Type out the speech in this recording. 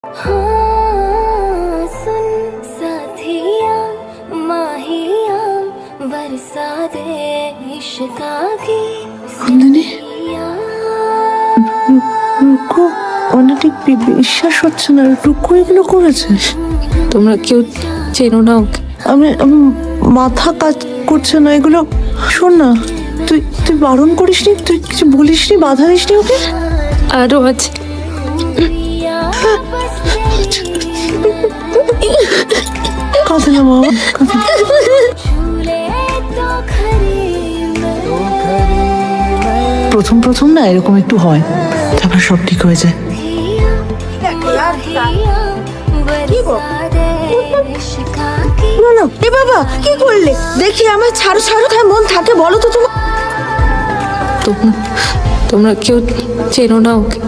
हाँ सुन साथिया माहिया बरसा दे इश्का की নন্দিনী सैया। রুকু অনেক বিশ্বাস হচ্ছে না রুকু এগুলো করেছে তোমরা কেউ চেনো না ওকে আমি আমি মাথা কাজ করছে না এগুলো শোন না তুই তুই বারণ করিসনি তুই কিছু বলিসনি বাধা দিসনি ওকে আরও আছে पिया बस तेरी কাঁদে না প্রথম প্রথম না এরকম একটু হয় তারপর সব ঠিক হয়ে যায়। এ বাবা কি করলে? দেখি আমার ছাড়ো ছাড়ো তাই মন থাকে বলো তো তোমার তোমরা কেউ চেনো না ওকে।